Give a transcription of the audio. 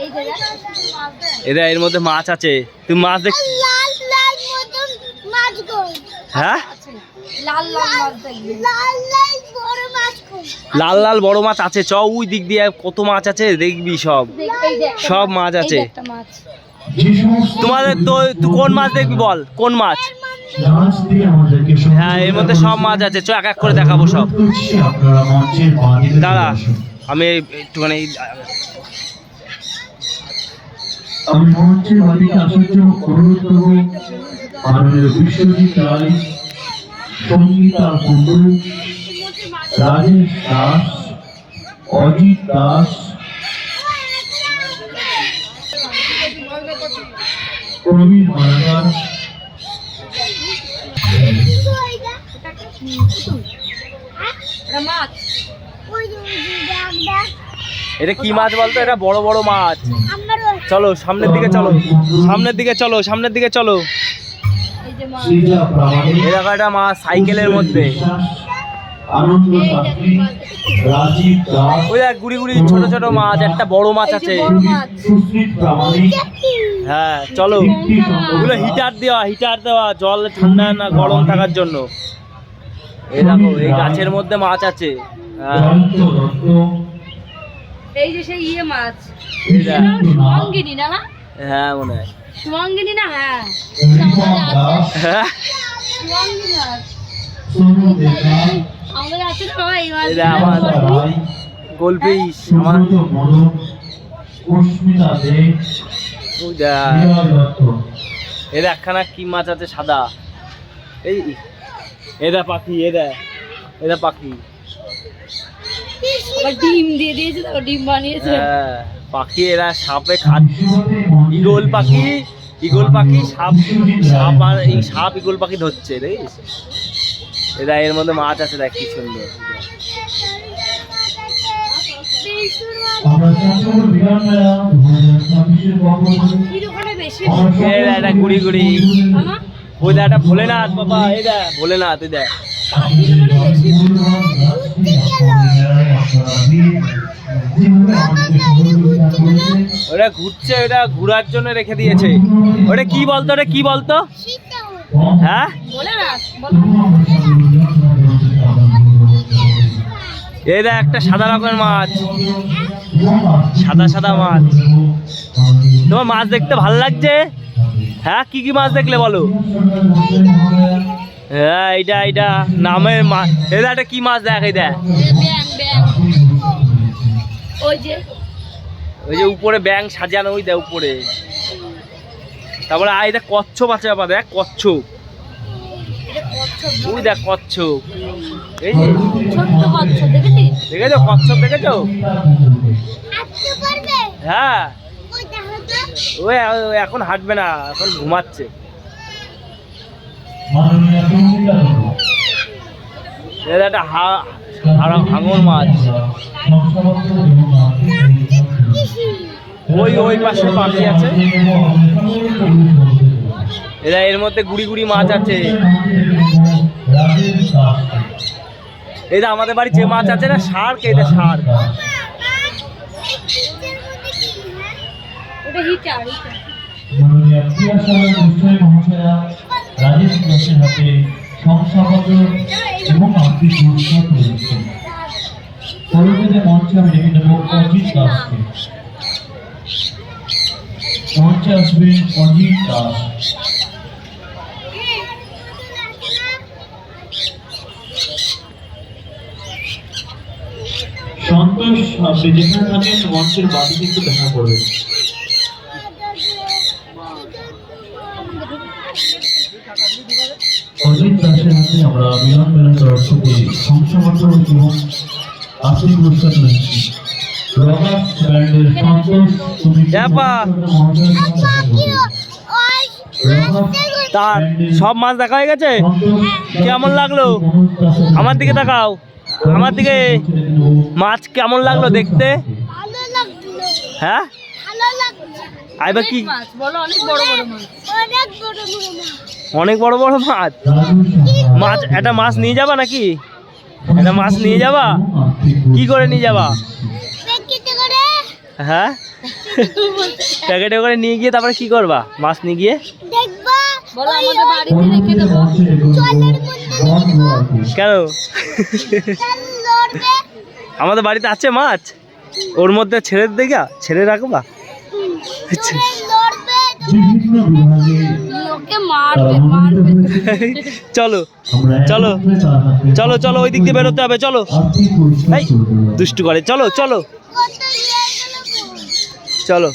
এই যে দেখ। এরা এর মধ্যে মাছ আছে। তুমি মাছ দেখ লাল লাল মতন মাছ গো হ্যাঁ? লাল লাল মাছ দেখবি লাল লাল বড় মাছ লাল লাল বড় মাছ আছে। চ ওই দিক দিয়ে কত মাছ আছে দেখবি সব। সব মাছ। আছে। তোমাদের তো কোন মাছ দেখবি বল? কোন মাছ? নাচ দিয়ে আমাদেরকে হ্যাঁ এর মধ্যে সব মাছ আছে। চ এক এক করে দেখাবো সব। দাঁড়া আমি একটুখানি আমি মঞ্চের বাড়িতে আসার জন্য অনুরোধ করব মাননীয় বিশ্বজিৎ রায় সঙ্গীতা কুণ্ডু রাজেশ দাস অজিত দাস প্রবীণ মালাকার এটা কি মাছ বলতো? এটা বড় বড় মাছ। চলো, সামনের দিকে চলো। সামনের দিকে চলো, সামনের দিকে চলো। জায়গাটা মাছ সাইকেলের মধ্যে। ওই দেখ, গুড়ি গুড়ি ছোট ছোট মাছ, একটা বড় মাছ আছে। হ্যাঁ চলো। ওগুলো হিটার দেওয়া হিটার দেওয়া, জল ঠান্ডা না গরম থাকার জন্য। এই দেখো, এই গাছের মধ্যে মাছ আছে। হ্যাঁ। এই যে সেই ইয়ে মাছ। সুমঙ্গিনী না না হ্যাঁ মনে হয়। সুমঙ্গিনী না হ্যাঁ? হ্যাঁ সুমঙ্গিনী মাছ। আমাদের আছে এই মাছ। গোলফিশ আমার একখানা কি মাছ আছে সাদা? এই এদা পাখি এদা এদা পাখি। আবার ডিম দিয়ে দিয়েছে তো ডিম বানিয়েছে। হ্যাঁ পাখি এরা সাপে খাচ্ছে। ইগল পাখি ইগল পাখি সাপ সাপ আর এই সাপ ইগল পাখি ধরছে দেখিস এরা এর মধ্যে মাছ আছে দেখ কি সুন্দর। দু একটা গুড়ি গুড়ি। ওই দেখ একটা ভোলেনাথ বাবা এই দেখ ভোলেনাথ এই দেখ। ওটা ঘুরছে ওটা ঘোরার জন্য রেখে দিয়েছে। ওটা কি বলতো ওটা কি বলতো? হ্যাঁ? দেখ, একটা সাদা রকমের মাছ। সাদা সাদা মাছ। তোমার মাছ দেখতে ভালো লাগছে? হ্যাঁ কি কি মাছ দেখলে বলো? হ্যাঁ এইটা এইটা। নামের মাছ এটা একটা কি মাছ দেখ, এই দেখ। ওই যে ওই যে উপরে ব্যাং সাজানো ওই দেখ উপরে। তারপরে আই দেখ কচ্ছপ আছে বাবা দেখ কচ্ছপ। ওই দেখ কচ্ছপ। এই যে দেখেছ কচ্ছপ দেখেছ? হ্যাঁ। ওই এখন হাঁটবে না এখন ঘুমাচ্ছে। এটা একটা হা হারা- হাঙর মাছ। ওই ওই পাশে পাখি আছে। এরা এর মধ্যে গুড়ি গুড়ি মাছ আছে। এই যে আমাদের বাড়ি যে মাছ আছে না শার্ক এটা শার্ক মহাশয়া রাজেশ হাতে শংসাপত্র এবং আর্থিক পুরস্কার পরবর্তীতে মঞ্চে আমি ডেকে নেব অজিত দাসকে। মঞ্চে সন্তোষ, আপনি যেখানে থাকেন, মঞ্চের বাদিকে একটু দেখা করবেন। অজিত দাসের হাতে আমরা মিলন মেলার তরফ থেকে শংসাপত্র এবং পুরস্কার তুলেছি রবার্ট ব্র্যান্ডের সন্তোষ তুমি তার সব মাছ দেখা হয়ে গেছে? কেমন লাগল? আমার দিকে তাকাও আমার দিকে মাছ কেমন লাগল দেখতে? হ্যাঁ? আইবা কি? মাছ অনেক বড় বড় মাছ। অনেক বড় বড় মাছ। অনেক বড় বড় মাছ? মাছ একটা মাছ নিয়ে যাবা নাকি? একটা মাছ নিয়ে যাবা? কি করে নিয়ে যাবা? হ্যাঁ? প্যাকেটে করে নিয়ে গিয়ে তারপরে কি করবা? মাছ নিয়ে গিয়ে? দেখবা বলো ওই আমাদের বাড়িতে রেখে দেবো। জলের মধ্যে দেখব কেন? আমাদের বাড়িতে আছে মাছ? ওর মধ্যে ছেড়ে দেখা ছেড়ে রাখবা? চলো চলো। চলো চলো ওই দিক দিয়ে বেরোতে হবে চলো। দুষ্টু করে চলো চলো। চলো